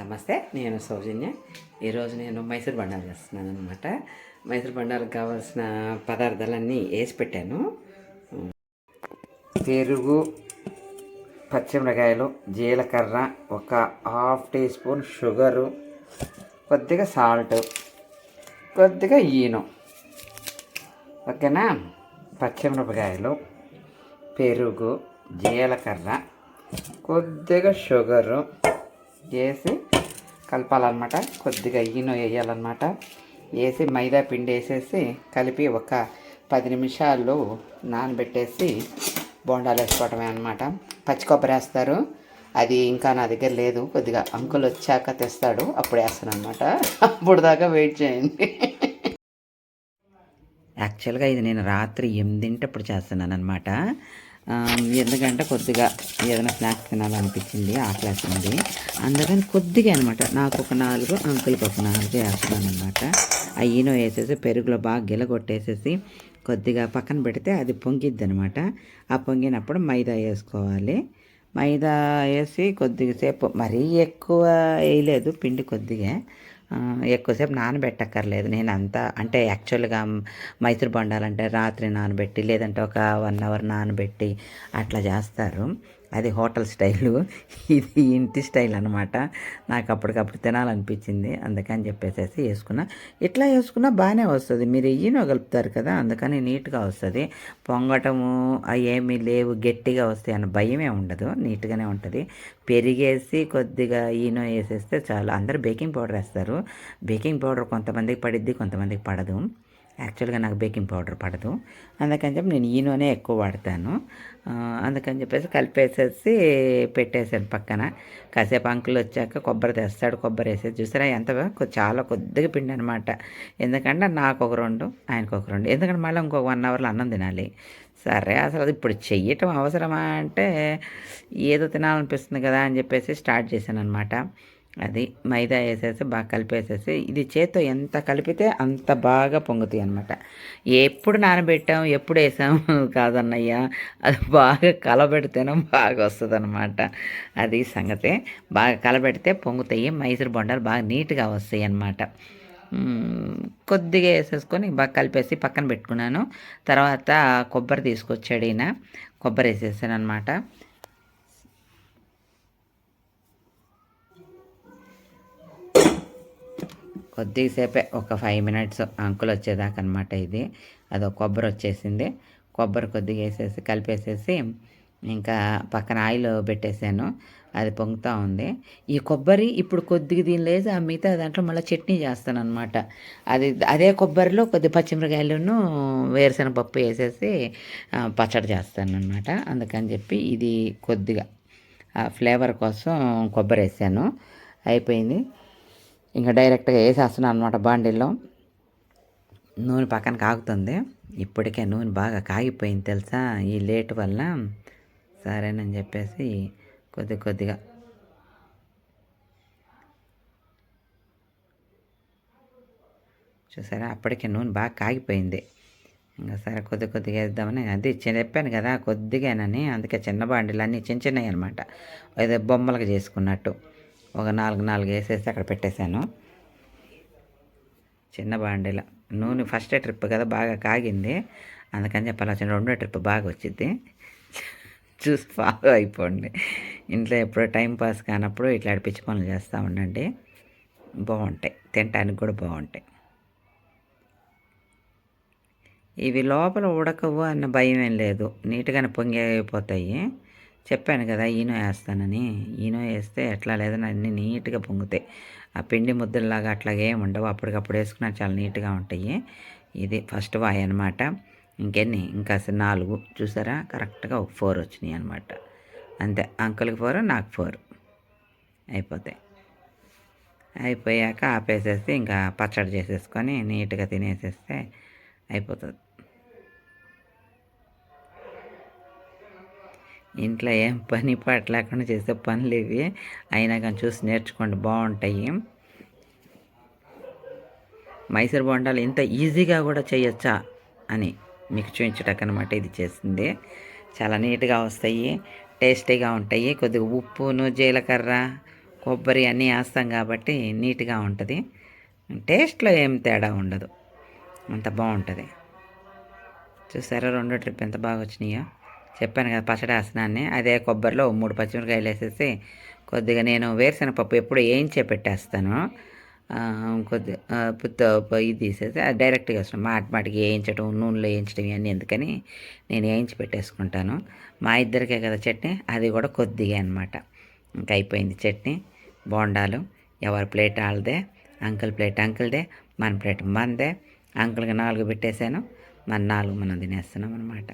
నమస్తే నేను సౌజన్య. ఈరోజు నేను మైసూర్ బండాలు చేస్తున్నాను అనమాట మైసూర్ బండాలకు కావాల్సిన పదార్థాలన్నీ వేసి పెట్టాను. పెరుగు పచ్చిమిరకాయలు జీలకర్ర ఒక హాఫ్ టీ స్పూన్ షుగరు కొద్దిగా సాల్ట్ కొద్దిగా ఈను ఓకేనా? పచ్చిమిరపకాయలు పెరుగు జీలకర్ర కొద్దిగా షుగరు వేసి కలపాలన్నమాట. కొద్దిగా ఈనో వేయాలన్నమాట. వేసి మైదా పిండి వేసేసి కలిపి ఒక పది నిమిషాలు నానబెట్టేసి బోండాలు వేసుకోవటమే అనమాట పచ్చి కొబ్బరి వేస్తారు. అది ఇంకా నా దగ్గర లేదు. కొద్దిగా అంకుల్ వచ్చాక తెస్తాడు. అప్పుడు వేస్తాను అనమాట అప్పుడు దాకా వెయిట్ చేయండి. యాక్చువల్గా ఇది నేను రాత్రి ఎనిమిదింటప్పుడు చేస్తున్నాను అనమాట ఎందుకంటే కొద్దిగా ఏదైనా స్నాక్స్ తినాలనిపించింది ఆకలేస్తుంది అందుకని కొద్దిగా అనమాట నాకు ఒక నాలుగు అంకుల్కి ఒక నాలుగు వేస్తున్నాను అనమాట ఆ ఈనో వేసేసి పెరుగులో బాగా గిలగొట్టేసేసి కొద్దిగా పక్కన పెడితే అది పొంగిద్ది అనమాట ఆ పొంగినప్పుడు మైదా వేసుకోవాలి. మైదా వేసి కొద్దిగా సేపు మరీ ఎక్కువ వేయలేదు పిండి కొద్దిగా. ఎక్కువసేపు నానబెట్టక్కర్లేదు. నేను అంతా అంటే యాక్చువల్గా మైసూర్ బొండాలంటే రాత్రి నానబెట్టి లేదంటే ఒక వన్ అవర్ నానబెట్టి అట్లా చేస్తారు. అది హోటల్ స్టైలు. ఇది ఇంటి స్టైల్ అనమాట నాకు అప్పటికప్పుడు తినాలనిపించింది. అందుకని చెప్పేసి వేసుకున్నా. ఇట్లా వేసుకున్నా బాగానే వస్తుంది. మీరు ఈనో కలుపుతారు కదా అందుకని నీట్గా వస్తుంది. పొంగటము అవి ఏమీ లేవు. గట్టిగా వస్తాయి అన్న భయమే ఉండదు. నీట్గానే ఉంటుంది. పెరిగేసి కొద్దిగా ఈనో వేసేస్తే చాలు. అందరూ బేకింగ్ పౌడర్ వేస్తారు. బేకింగ్ పౌడర్ కొంతమందికి పడిద్ది కొంతమందికి పడదు. యాక్చువల్గా నాకు బేకింగ్ పౌడర్ పడదు. అందుకని చెప్పి నేను ఈనోనే ఎక్కువ వాడతాను. అందుకని చెప్పేసి కలిపేసేసి పెట్టేసాను పక్కన. కాసేపు అంకులు వచ్చాక కొబ్బరి తెస్తాడు కొబ్బరి వేసేది చూసారా ఎంత చాలా కొద్దిగా పిండి అనమాట ఎందుకంటే నాకు ఒక రెండు ఆయనకు ఒక రెండు. ఎందుకంటే మళ్ళీ ఇంకొక వన్ అవర్లో అన్నం తినాలి. సరే అసలు అది ఇప్పుడు చెయ్యటం అవసరమా అంటే ఏదో తినాలనిపిస్తుంది కదా అని చెప్పేసి స్టార్ట్ చేశాను అనమాట అది మైదా వేసేసి బాగా కలిపేసేసి ఇది చేత్తో ఎంత కలిపితే అంత బాగా పొంగుతాయి అనమాట ఎప్పుడు నానబెట్టాం ఎప్పుడు వేసాం కాదన్నయ్య. అది బాగా కలబెడితేనే బాగా వస్తుంది అనమాట అది సంగతి. బాగా కలబెడితే పొంగుతాయి మైసూరు బొండాలు బాగా నీట్గా వస్తాయి అన్నమాట. కొద్దిగా వేసేసుకొని బాగా కలిపేసి పక్కన పెట్టుకున్నాను. తర్వాత కొబ్బరి తీసుకొచ్చాడు ఈయన. కొబ్బరి వేసేసాను అనమాట కొద్దిసేపే ఒక ఫైవ్ మినిట్స్ అంకుల్ వచ్చేదాకా అనమాట ఇది. అదో కొబ్బరి వచ్చేసింది కొబ్బరి కొద్దిగా వేసేసి కలిపేసేసి ఇంకా పక్కన ఆయిల్ పెట్టేసాను అది పొంగుతూ ఉంది. ఈ కొబ్బరి ఇప్పుడు కొద్దిగా దీని లేదు. ఆ మిగతా దాంట్లో మళ్ళీ చట్నీ చేస్తాను అనమాట అది అదే కొబ్బరిలో కొద్ది పచ్చిమిరకాయలను వేరుశనగ పప్పు వేసేసి పచ్చడి చేస్తాను అనమాట అందుకని చెప్పి ఇది కొద్దిగా ఫ్లేవర్ కోసం కొబ్బరి వేసాను. అయిపోయింది. ఇంకా డైరెక్ట్గా వేసేస్తున్నాను అనమాట బాండిల్లో. నూనె పక్కన కాగుతుంది. ఇప్పటికే నూనె బాగా కాగిపోయింది తెలుసా? ఈ లేట్ వల్ల సరేనని చెప్పేసి కొద్ది కొద్దిగా చూసారా? అప్పటికే నూనె బాగా కాగిపోయింది. ఇంకా సరే కొద్ది కొద్దిగా వేద్దామని అది చెప్పాను కదా కొద్దిగానని అందుకే చిన్న బాండిలు అన్నీ చిన్న చిన్నవి అనమాట ఏదో బొమ్మలకు చేసుకున్నట్టు. ఒక నాలుగు నాలుగు వేసేసి అక్కడ పెట్టేశాను. చిన్న బాండీలో. నూనె ఫస్ట్ ట్రిప్ కదా బాగా కాగింది. అందుకని చెప్పాలి చిన్న రెండో ట్రిప్ బాగా వచ్చింది చూసి ఫాలో అయిపోండి. ఇంట్లో ఎప్పుడో టైం పాస్ కానప్పుడు ఇట్లా పిచ్చి పనులు చేస్తూ ఉండండి. బాగుంటాయి. తినటానికి కూడా బాగుంటాయి. ఇవి లోపల ఉడకవు అన్న భయం ఏం లేదు. నీట్గానే పొంగి అయిపోతాయి. చెప్పాను కదా ఈనో వేస్తానని. ఈనో వేస్తే ఎట్లా లేదని అన్ని నీట్గా పొంగుతాయి. ఆ పిండి ముద్దలాగా అట్లాగే ఏమి ఉండవు. అప్పటికప్పుడు వేసుకున్నా చాలా నీట్గా ఉంటాయి. ఇది ఫస్ట్ వాయి అనమాట ఇంకెన్ని? ఇంకా అసలు నాలుగు. చూసారా? కరెక్ట్గా ఒక ఫోర్ వచ్చినాయి అనమాట అంతే. అంకుల్కి ఫోర్ నాకు ఫోర్. అయిపోతాయి. అయిపోయాక ఆపేసేస్తే ఇంకా పచ్చడి చేసేసుకొని నీట్గా తినేసేస్తే అయిపోతుంది. ఇంట్లో ఏం పని పాట లేకుండా చేసే పనులు ఇవి. అయినా కానీ చూసి నేర్చుకోండి బాగుంటాయి. మైసూర్ బొండాలు ఇంత ఈజీగా కూడా చేయొచ్చా అని మీకు చూపించటం అనమాట ఇది చేసింది. చాలా నీట్గా వస్తాయి టేస్టీగా ఉంటాయి. కొద్దిగా ఉప్పును జీలకర్ర కొబ్బరి అన్నీ వేస్తాం కాబట్టి నీట్గా ఉంటుంది. టేస్ట్లో ఏం తేడా ఉండదు. అంత బాగుంటుంది. చూసారా రెండో ట్రిప్ ఎంత బాగా వచ్చినాయో? చెప్పాను కదా పచ్చడి ఆసనాన్ని అదే కొబ్బరిలో మూడు పచ్చిమిరకాయలు వేసేసి కొద్దిగా నేను వేరుశనగపప్పు ఎప్పుడు వేయించే పెట్టేస్తాను. కొద్ది పుత్త ఇది తీసేసి అది డైరెక్ట్గా వేస్తాను. మాట మాటికి వేయించడం నూనెలో వేయించడం ఇవన్నీ ఎందుకని నేను వేయించి పెట్టేసుకుంటాను. మా ఇద్దరికే కదా చట్నీ అది కూడా కొద్దిగా అనమాట ఇంకా అయిపోయింది చట్నీ బోండాలు ఎవరి ప్లేట్ వాళ్ళదే అంకుల్ ప్లేట్ అంకుల్దే మన ప్లేట్ మనదే. అంకుల్కి నాలుగు పెట్టేశాను మన నాలుగు మనం తినేస్తున్నాం అనమాట